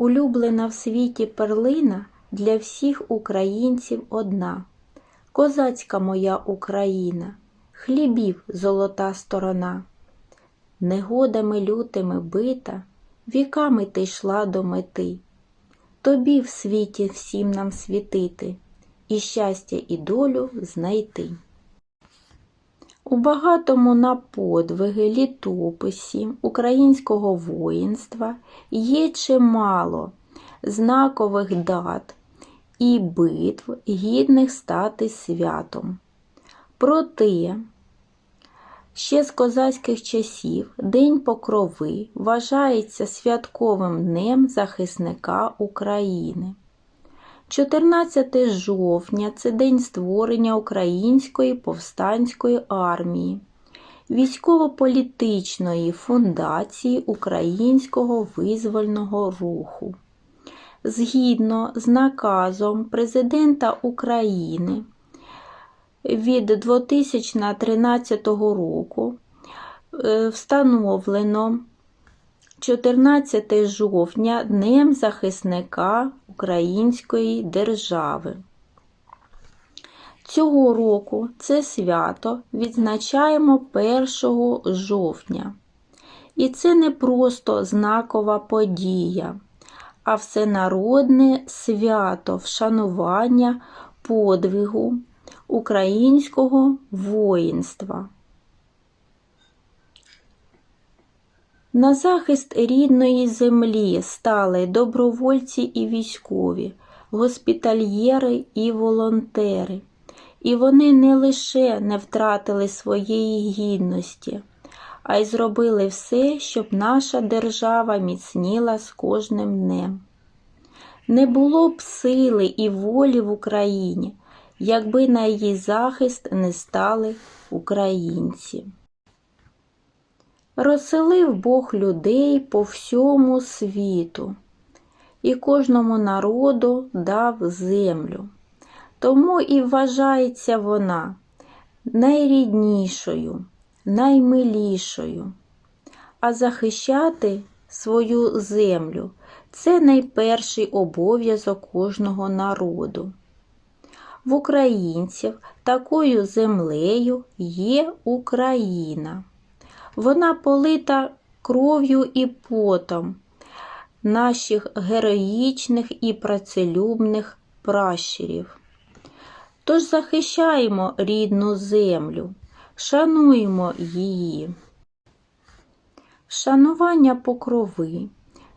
Улюблена в світі перлина для всіх українців одна. Козацька моя Україна, хлібів золота сторона. Негодами лютими бита, віками ти йшла до мети. Тобі в світі всім нам світити, і щастя і долю знайти. У багатому на подвиги літописі українського воїнства є чимало знакових дат і битв, гідних стати святом. Проте, ще з козацьких часів День Покрови вважається святковим днем захисника України. 14 жовтня це день створення Української повстанської армії, військово-політичної фундації Українського визвольного руху. Згідно з наказом Президента України від 2013 року е, встановлено 14 жовтня Днем захисника Української держави. Цього року це свято відзначаємо 1 жовтня. І це не просто знакова подія, а всенародне свято вшанування подвигу українського воїнства. На захист рідної землі стали добровольці і військові, госпітальєри і волонтери. І вони не лише не втратили своєї гідності, а й зробили все, щоб наша держава міцніла з кожним днем. Не було б сили і волі в Україні, якби на її захист не стали українці. Розселив Бог людей по всьому світу, і кожному народу дав землю. Тому і вважається вона найріднішою, наймилішою. А захищати свою землю це найперший обов'язок кожного народу. В українців такою землею є Україна. Вона полита кров'ю і потом наших героїчних і працелюбних пращурів. Тож захищаємо рідну землю, шануємо її. Шанування покрови,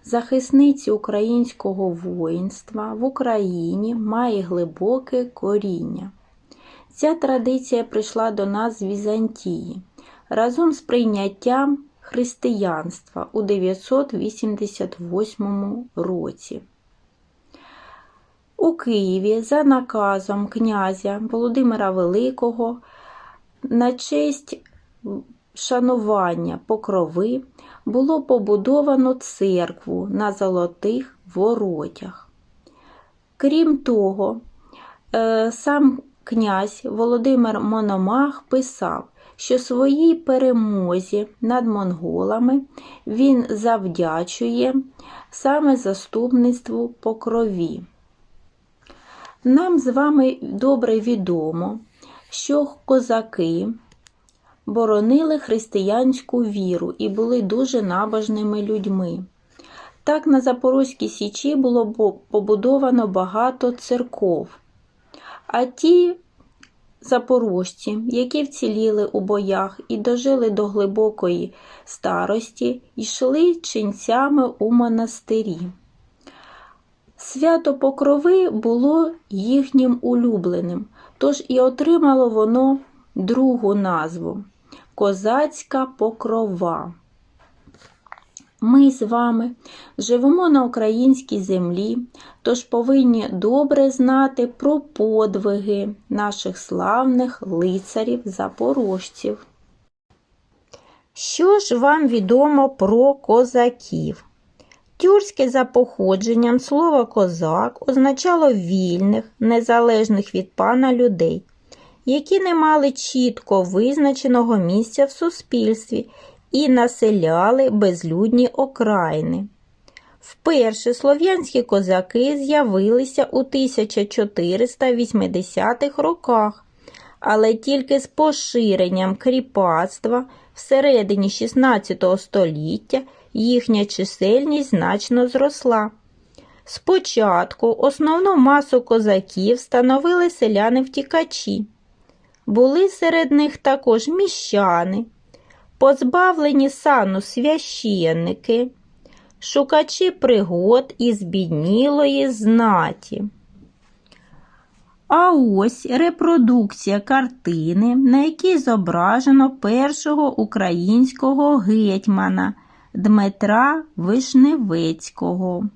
захисниці українського воїнства в Україні має глибоке коріння. Ця традиція прийшла до нас з Візантії разом з прийняттям християнства у 988 році. У Києві за наказом князя Володимира Великого на честь шанування покрови було побудовано церкву на золотих воротях. Крім того, е, сам князь Володимир Мономах писав, що своїй перемозі над монголами він завдячує саме заступництву покрові. Нам з вами добре відомо, що козаки боронили християнську віру і були дуже набожними людьми. Так на Запорозькій Січі було побудовано багато церков, а ті запорожці, які вціліли у боях і дожили до глибокої старості, йшли ченцями у монастирі. Свято Покрови було їхнім улюбленим, тож і отримало воно другу назву Козацька покрова. Ми з вами живемо на українській землі, тож повинні добре знати про подвиги наших славних лицарів-запорожців. Що ж вам відомо про козаків? Тюркське за походженням слово козак означало вільних, незалежних від пана людей, які не мали чітко визначеного місця в суспільстві і населяли безлюдні окраїни. Вперше слов'янські козаки з'явилися у 1480-х роках, але тільки з поширенням кріпацтва всередині 16 століття їхня чисельність значно зросла. Спочатку основну масу козаків становили селяни-втікачі. Були серед них також міщани, позбавлені сану священники, шукачі пригод і збіднілої знаті. А ось репродукція картини, на якій зображено першого українського гетьмана Дмитра Вишневецького.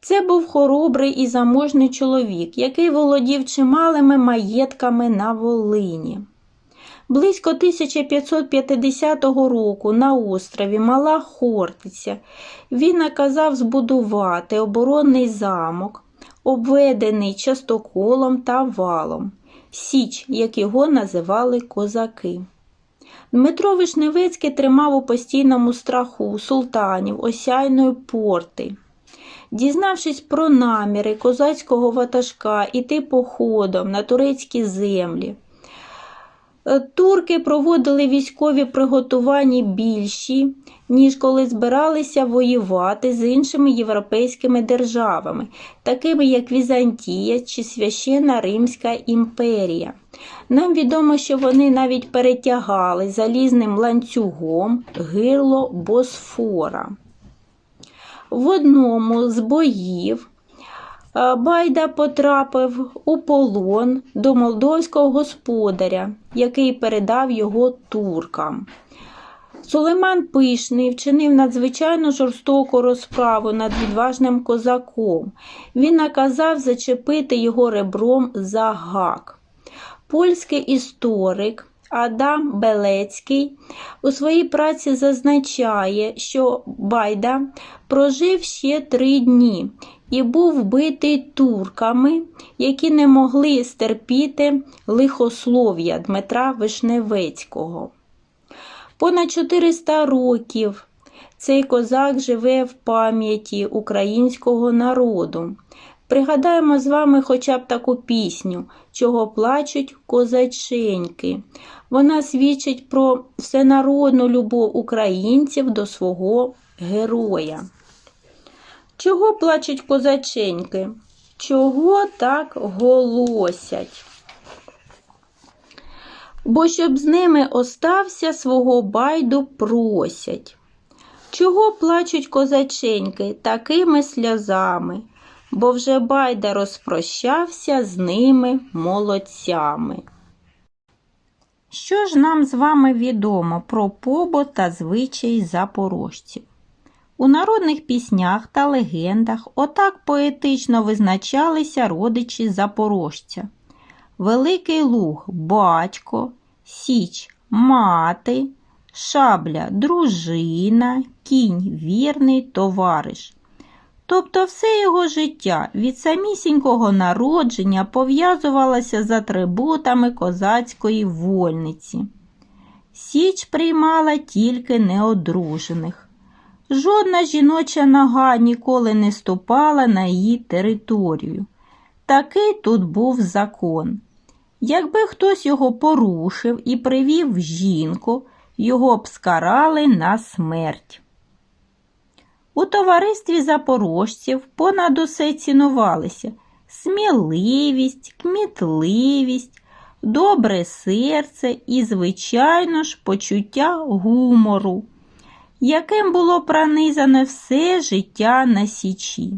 Це був хоробрий і заможний чоловік, який володів чималими маєтками на Волині. Близько 1550 року на острові Мала Хортиця він наказав збудувати оборонний замок, обведений частоколом та валом, Січ, як його називали козаки. Дмитро Вишневецький тримав у постійному страху султанів осяйної порти. Дізнавшись про наміри козацького ватажка іти походом на турецькі землі, турки проводили військові приготування більші, ніж коли збиралися воювати з іншими європейськими державами, такими як Візантія чи Священна Римська імперія. Нам відомо, що вони навіть перетягали залізним ланцюгом гирло Босфора. В одному з боїв е, Байда потрапив у полон до молдовського господаря, який передав його туркам. Сулейман Пишний вчинив надзвичайно жорстоку розправу над відважним козаком. Він наказав зачепити його ребром за гак. Польський історик Адам Белецький у своїй праці зазначає, що Байда прожив ще три дні і був вбитий турками, які не могли стерпіти лихослов'я Дмитра Вишневецького. Понад 400 років цей козак живе в пам'яті українського народу. Пригадаємо з вами хоча б таку пісню, чого плачуть козаченьки. Вона свідчить про всенародну любов українців до свого героя. Чого плачуть козаченьки? Чого так голосять? Бо щоб з ними остався, свого байду просять. Чого плачуть козаченьки такими сльозами? Бо вже байда розпрощався з ними молодцями. Що ж нам з вами відомо про побут та звичаї запорожців? У народних піснях та легендах отак поетично визначалися родичі запорожця. Великий луг батько, січ мати, шабля дружина, кінь вірний товариш. Тобто все його життя від самісінького народження пов'язувалося з атрибутами козацької вольниці. Січ приймала тільки неодружених. Жодна жіноча нога ніколи не ступала на її територію. Такий тут був закон. Якби хтось його порушив і привів жінку, його б скарали на смерть. У товаристві запорожців понад усе цінувалися сміливість, кмітливість, добре серце і, звичайно ж, почуття гумору, яким було пронизане все життя на Січі.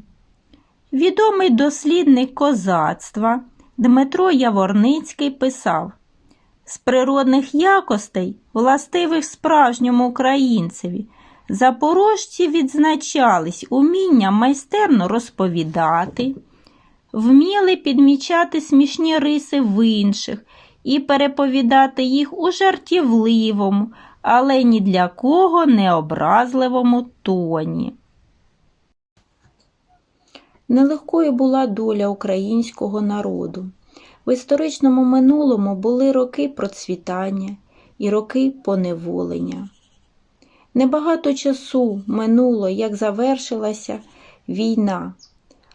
Відомий дослідник козацтва Дмитро Яворницький писав з природних якостей, властивих справжньому українцеві, запорожці відзначались умінням майстерно розповідати, вміли підмічати смішні риси в інших і переповідати їх у жартівливому, але ні для кого не образливому тоні. Нелегкою була доля українського народу. В історичному минулому були роки процвітання і роки поневолення. Небагато часу минуло, як завершилася війна,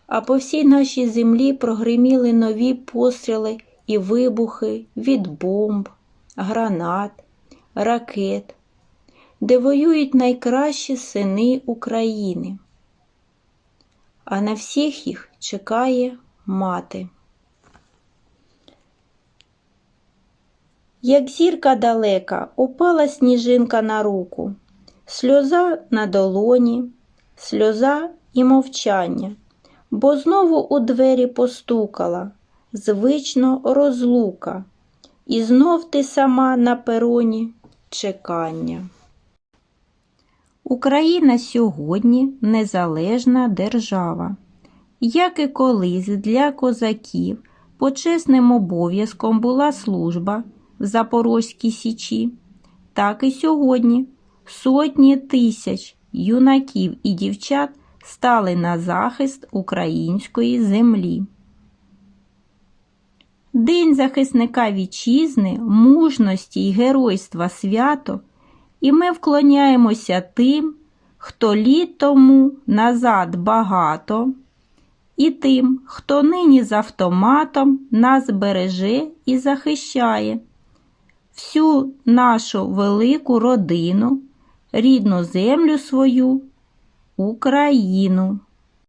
а по всій нашій землі прогриміли нові постріли і вибухи від бомб, гранат, ракет, де воюють найкращі сини України. А на всіх їх чекає мати. Як зірка далека, упала сніжинка на руку, сльоза на долоні, сльоза і мовчання, бо знову у двері постукала, звично розлука, і знов ти сама на пероні чекання. Україна сьогодні незалежна держава. Як і колись для козаків почесним обов'язком була служба в Запорозькій Січі, так і сьогодні сотні тисяч юнаків і дівчат стали на захист української землі. День захисника вітчизни, мужності й геройства свято, і ми вклоняємося тим, хто літ тому назад багато, і тим, хто нині з автоматом нас береже і захищає, всю нашу велику родину, рідну землю свою, Україну.